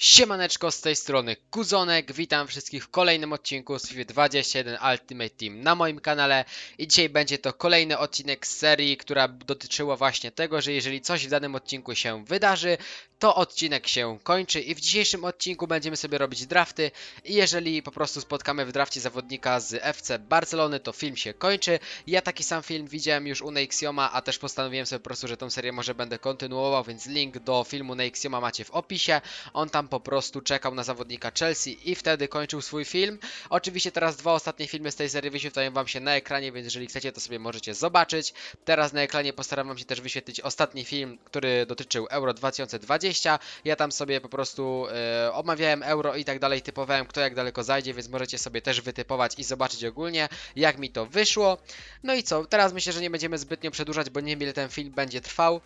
Siemaneczko z tej strony Kuzonek, witam wszystkich w kolejnym odcinku z FIFA 21 Ultimate Team na moim kanale i dzisiaj będzie to kolejny odcinek z serii, która dotyczyła właśnie tego, że jeżeli coś w danym odcinku się wydarzy, to odcinek się kończy i w dzisiejszym odcinku będziemy sobie robić drafty i jeżeli po prostu spotkamy w drafcie zawodnika z FC Barcelony, to film się kończy. Ja taki sam film widziałem już u Neixioma, a też postanowiłem sobie po prostu, że tą serię może będę kontynuował, więc link do filmu Neixioma macie w opisie. On tam po prostu czekał na zawodnika Chelsea i wtedy kończył swój film. Oczywiście teraz dwa ostatnie filmy z tej serii wyświetlają wam się na ekranie, więc jeżeli chcecie, to sobie możecie zobaczyć. Teraz na ekranie postaram wam się też wyświetlić ostatni film, który dotyczył Euro 2020. Ja tam sobie po prostu e, omawiałem Euro i tak dalej, typowałem kto jak daleko zajdzie, więc możecie sobie też wytypować i zobaczyć ogólnie, jak mi to wyszło. No i co, teraz myślę, że nie będziemy zbytnio przedłużać, bo nie wiem ile ten film będzie trwał.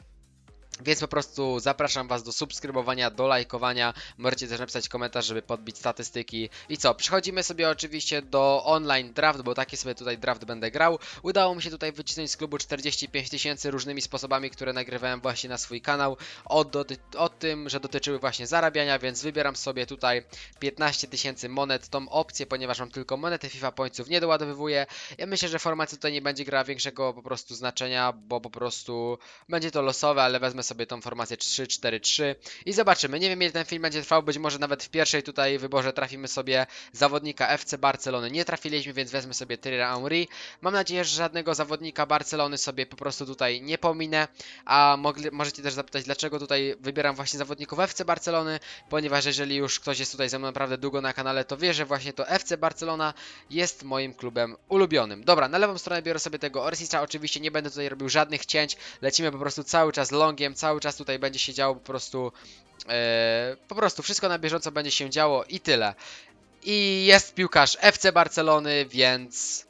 Więc po prostu zapraszam Was do subskrybowania, do lajkowania. Możecie też napisać komentarz, żeby podbić statystyki. I co, przechodzimy sobie oczywiście do online draft, bo taki sobie tutaj draft będę grał. Udało mi się tutaj wycisnąć z klubu 45 tysięcy różnymi sposobami, które nagrywałem właśnie na swój kanał. O, o tym, że dotyczyły właśnie zarabiania, więc wybieram sobie tutaj 15 tysięcy monet, tą opcję, ponieważ mam tylko monety FIFA Pointsów, nie doładowywuję. Ja myślę, że formacja tutaj nie będzie grała większego po prostu znaczenia, bo po prostu będzie to losowe, ale wezmę sobie tą formację 3-4-3 i zobaczymy. Nie wiem ile ten film będzie trwał, być może nawet w pierwszej tutaj wyborze trafimy sobie zawodnika FC Barcelony. Nie trafiliśmy, więc wezmę sobie Thierry Henry. Mam nadzieję, że żadnego zawodnika Barcelony sobie po prostu tutaj nie pominę, a mogli, możecie też zapytać, dlaczego tutaj wybieram właśnie zawodników FC Barcelony, ponieważ jeżeli już ktoś jest tutaj ze mną naprawdę długo na kanale, to wie, że właśnie to FC Barcelona jest moim klubem ulubionym. Dobra, na lewą stronę biorę sobie tego Orsicza, oczywiście nie będę tutaj robił żadnych cięć, lecimy po prostu cały czas longiem, cały czas tutaj będzie się działo po prostu, e, po prostu wszystko na bieżąco będzie się działo i tyle. I jest piłkarz FC Barcelony, więc